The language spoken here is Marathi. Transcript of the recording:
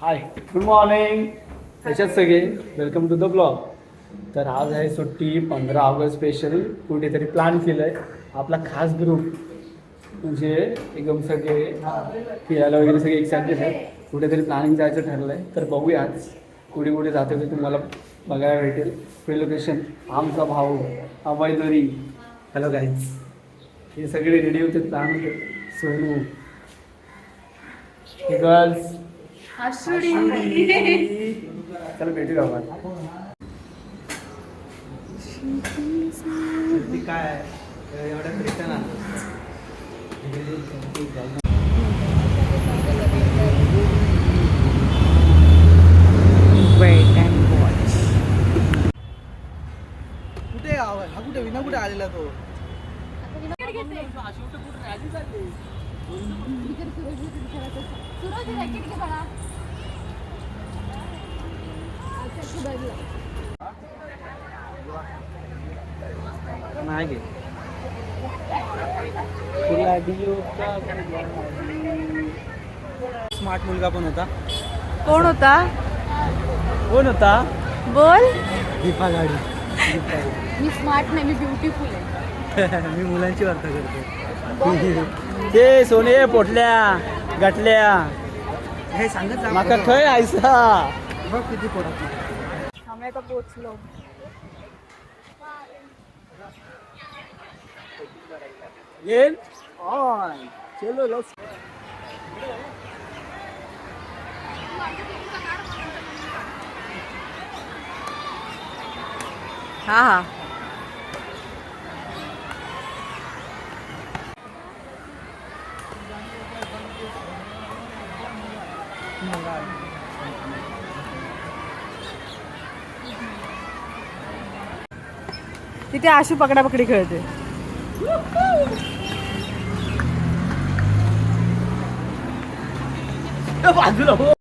हाय गुड मॉर्निंग कशात सगळे? वेलकम टू द ब्लॉग तर आज आहे सुट्टी पंधरा ऑगस्ट स्पेशल कुठेतरी प्लॅन केलं आहे आपला खास ग्रुप म्हणजे एकदम सगळे फिरायला वगैरे सगळे एक्सायटेड आहेत. कुठेतरी प्लॅनिंग जायचं ठरलं आहे तर बघूया आज कुठे कुठे जाते ते तुम्हाला बघायला भेटेल. फ्री लोकेशन आमचा भाऊ अभय हॅलो गाईज हे सगळे रेडी होते प्लॅन होते. सोनू. गर्ल्स चला भेटूया आपण काय एवढ्या रिटर्न कुठे आवाज हा कुठे विना कुठे आलेला तो नाही स्मार्ट मुलगा पण होता. कोण होता? कोण होता? बोल. दीपा गाडी. मी स्मार्ट नाही मी ब्युटिफुल आहे. मी मुलांची वार्ता करतो ते सोने पोटल्या गटल्या. हे सांगत माका खय आयसा? बघ किती पोटात आम्ही आता पोचलो. येईल? ऑन चलो लस हा हा. तिथे आशू पकडापकडी खेळते. बाजूला हो.